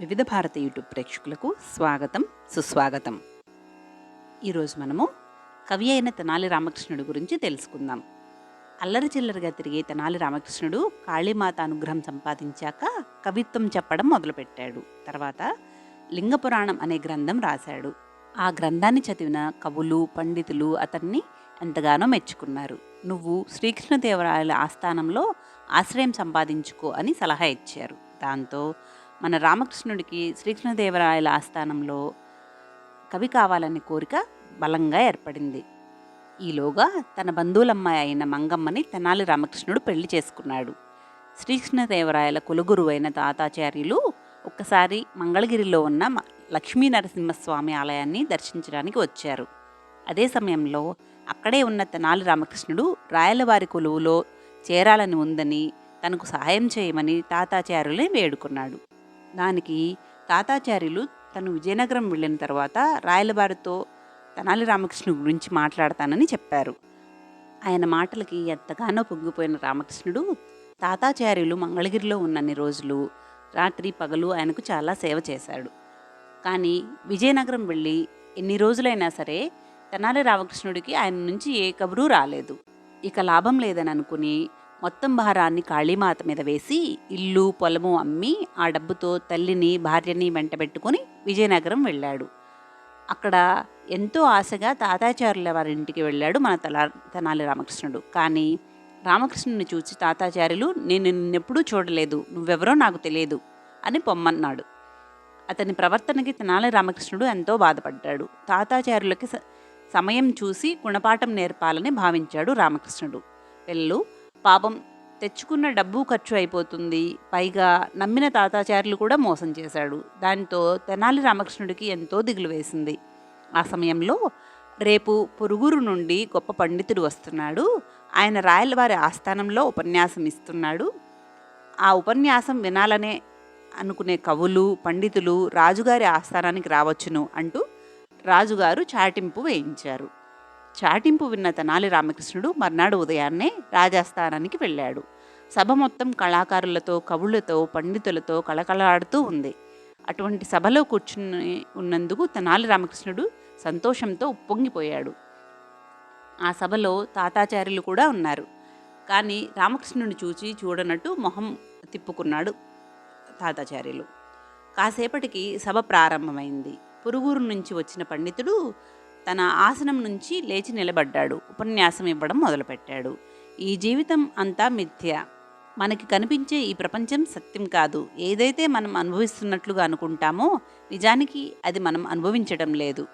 వివిధ భారత యూట్యూబ్ ప్రేక్షకులకు స్వాగతం సుస్వాగతం. ఈరోజు మనము కవి అయిన తెనాలి రామకృష్ణుడి గురించి తెలుసుకుందాం. అల్లరి చిల్లరగా తిరిగే తెనాలి రామకృష్ణుడు కాళీమాత అనుగ్రహం సంపాదించాక కవిత్వం చెప్పడం మొదలుపెట్టాడు. తర్వాత లింగపురాణం అనే గ్రంథం రాశాడు. ఆ గ్రంథాన్ని చదివిన కవులు పండితులు అతన్ని ఎంతగానో మెచ్చుకున్నారు. నువ్వు శ్రీకృష్ణదేవరాయల ఆస్థానంలో ఆశ్రయం సంపాదించుకో అని సలహా ఇచ్చారు. దాంతో మన రామకృష్ణుడికి శ్రీకృష్ణదేవరాయల ఆస్థానంలో కవి కావాలనే కోరిక బలంగా ఏర్పడింది. ఈలోగా తన బంధువులమ్మాయి అయిన మంగమ్మని తెనాలి రామకృష్ణుడు పెళ్ళి చేసుకున్నాడు. శ్రీకృష్ణదేవరాయల కులగురువైన తాతాచార్యులు ఒక్కసారి మంగళగిరిలో ఉన్న మ- లక్ష్మీ నరసింహస్వామి ఆలయాన్ని దర్శించడానికి వచ్చారు. అదే సమయంలో అక్కడే ఉన్న తెనాలి రామకృష్ణుడు రాయలవారి కొలువులో చేరాలని ఉందని తనకు సహాయం చేయమని తాతాచార్యులని వేడుకున్నాడు. దానికి తాతాచార్యులు తను విజయనగరం వెళ్ళిన తర్వాత రాయలబారితో తెనాలి రామకృష్ణుడి గురించి మాట్లాడతానని చెప్పారు. ఆయన మాటలకి ఎంతగానో పొంగిపోయిన రామకృష్ణుడు తాతాచార్యులు మంగళగిరిలో ఉన్నన్ని రోజులు రాత్రి పగలు ఆయనకు చాలా సేవ చేశాడు. కానీ విజయనగరం వెళ్ళి ఎన్ని రోజులైనా సరే తెనాలి రామకృష్ణుడికి ఆయన నుంచి ఏ కబురు రాలేదు. ఇక లాభం లేదని అనుకుని మొత్తం భారాన్ని కాళీమాత మీద వేసి ఇల్లు పొలము అమ్మి ఆ డబ్బుతో తల్లిని భార్యని వెంటబెట్టుకుని విజయనగరం వెళ్ళాడు. అక్కడ ఎంతో ఆశగా తాతాచార్యుల వారి ఇంటికి వెళ్ళాడు మన తల తెనాలి రామకృష్ణుడు. కానీ రామకృష్ణుని చూసి తాతాచార్యులు నేను నిన్నెప్పుడూ చూడలేదు నువ్వెవరో నాకు తెలియదు అని పొమ్మన్నాడు. అతని ప్రవర్తనకి తెనాలి రామకృష్ణుడు ఎంతో బాధపడ్డాడు. తాతాచార్యులకి స- సమయం చూసి గుణపాఠం నేర్పాలని భావించాడు రామకృష్ణుడు. వెళ్ళు పాపం తెచ్చుకున్న డబ్బు ఖర్చు అయిపోతుంది. పైగా నమ్మిన తాతాచార్యులు కూడా మోసం చేశాడు. దాంతో తెనాలి రామకృష్ణుడికి ఎంతో దిగులు వేసింది. ఆ సమయంలో రేపు పొరుగురు నుండి గొప్ప పండితుడు వస్తున్నాడు. ఆయన రాయలవారి ఆస్థానంలో ఉపన్యాసం ఇస్తున్నాడు. ఆ ఉపన్యాసం వినాలనే అనుకునే కవులు పండితులు రాజుగారి ఆస్థానానికి రావచ్చును అంటూ రాజుగారు చాటింపు వేయించారు. చాటింపు విన్న తెనాలి రామకృష్ణుడు మర్నాడు ఉదయాన్నే రాజాస్థానానికి వెళ్ళాడు. సభ మొత్తం కళాకారులతో కవులతో పండితులతో కళకళలాడుతూ ఉంది. అటువంటి సభలో కూర్చుని ఉన్నందుకు తెనాలి రామకృష్ణుడు సంతోషంతో ఉప్పొంగిపోయాడు. ఆ సభలో తాతాచార్యులు కూడా ఉన్నారు. కానీ రామకృష్ణుని చూచి చూడనట్టు మొహం తిప్పుకున్నాడు తాతాచార్యులు. కాసేపటికి సభ ప్రారంభమైంది. పురుగూరు నుంచి వచ్చిన పండితుడు తన ఆసనం నుంచి లేచి నిలబడ్డాడు. ఉపన్యాసం ఇవ్వడం మొదలుపెట్టాడు. ఈ జీవితం అంతా మిథ్య. మనకి కనిపించే ఈ ప్రపంచం సత్యం కాదు. ఏదైతే మనం అనుభవిస్తున్నట్లుగా అనుకుంటామో నిజానికి అది మనం అనుభవించడం లేదు.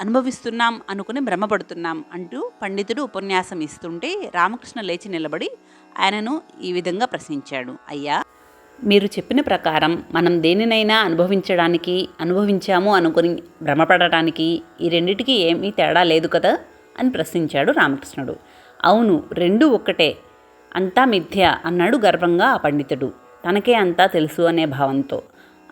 అనుభవిస్తున్నాం అనుకుని భ్రమపడుతున్నాం అంటూ పండితుడు ఉపన్యాసం ఇస్తుంటే రామకృష్ణ లేచి నిలబడి ఆయనను ఈ విధంగా ప్రశ్నించాడు. అయ్యా మీరు చెప్పిన ప్రకారం మనం దేనినైనా అనుభవించడానికి అనుభవించాము అనుకుని భ్రమపడటానికి ఈ రెండిటికి ఏమీ తేడా లేదు కదా అని ప్రశ్నించాడు రామకృష్ణుడు. అవును రెండు ఒక్కటే. అంతా మిథ్య అన్నాడు గర్వంగా ఆ పండితుడు. తనకే అంతా తెలుసు అనే భావంతో.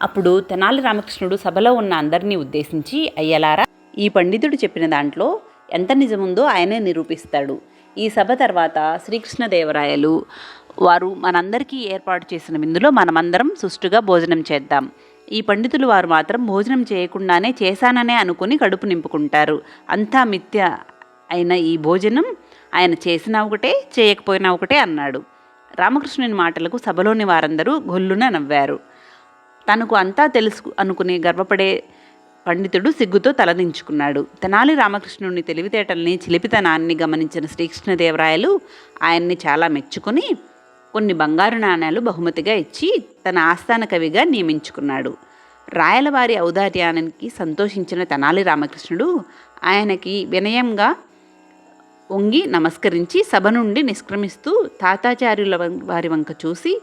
అప్పుడు తెనాలి రామకృష్ణుడు సభలో ఉన్న అందరినీ ఉద్దేశించి అయ్యలారా ఈ పండితుడు చెప్పిన దాంట్లో ఎంత నిజముందో ఆయనే నిరూపిస్తాడు. ఈ సభ తర్వాత శ్రీకృష్ణదేవరాయలు వారు మనందరికీ ఏర్పాటు చేసిన విందులో మనమందరం సుష్టుగా భోజనం చేద్దాం. ఈ పండితులు వారు మాత్రం భోజనం చేయకుండానే చేశాననే అనుకుని కడుపు నింపుకుంటారు. అంతా మిథ్య అయిన ఈ భోజనం ఆయన చేసినా ఒకటే చేయకపోయినా ఒకటే అన్నాడు. రామకృష్ణుని మాటలకు సభలోని వారందరూ గొల్లున నవ్వారు. తనకు అంతా తెలుసు అనుకుని గర్వపడే పండితుడు సిగ్గుతో తలదించుకున్నాడు తెనాలి రామకృష్ణుని తెలివితేటల్ని చిలిపితనాన్ని గమనించిన శ్రీకృష్ణదేవరాయలు ఆయన్ని చాలా మెచ్చుకొని కొన్ని బంగారు నాణేలు బహుమతిగా ఇచ్చి తన ఆస్థాన కవిగా నియమించుకున్నాడు. రాయలవారి ఔదార్యానికి సంతోషించిన తెనాలి రామకృష్ణుడు ఆయనకి వినయంగా వంగి నమస్కరించి సభ నుండి నిష్క్రమిస్తూ తాతాచార్యుల వారి వంక చూసి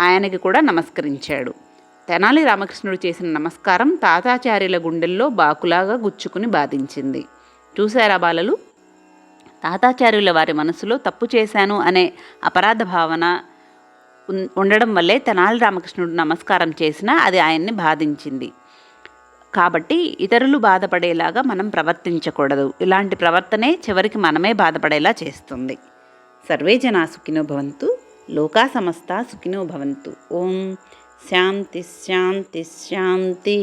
ఆయనకి కూడా నమస్కరించాడు. తెనాలి రామకృష్ణుడు చేసిన నమస్కారం తాతాచార్యుల గుండెల్లో బాకులాగా గుచ్చుకుని బాధించింది. చూశారా బాలలు? తాతాచార్యుల వారి మనసులో తప్పు చేశాను అనే అపరాధ భావన ఉండడం వల్లే తెనాలి రామకృష్ణుడు నమస్కారం చేసినా అది ఆయన్ని బాధించింది. కాబట్టి ఇతరులు బాధపడేలాగా మనం ప్రవర్తించకూడదు. ఇలాంటి ప్రవర్తనే చివరికి మనమే బాధపడేలా చేస్తుంది. సర్వే జనా సుఖినో భవంతు లోకా సమస్త సుఖినో భవంతు. ఓం శాంతి శాంతి శాంతి.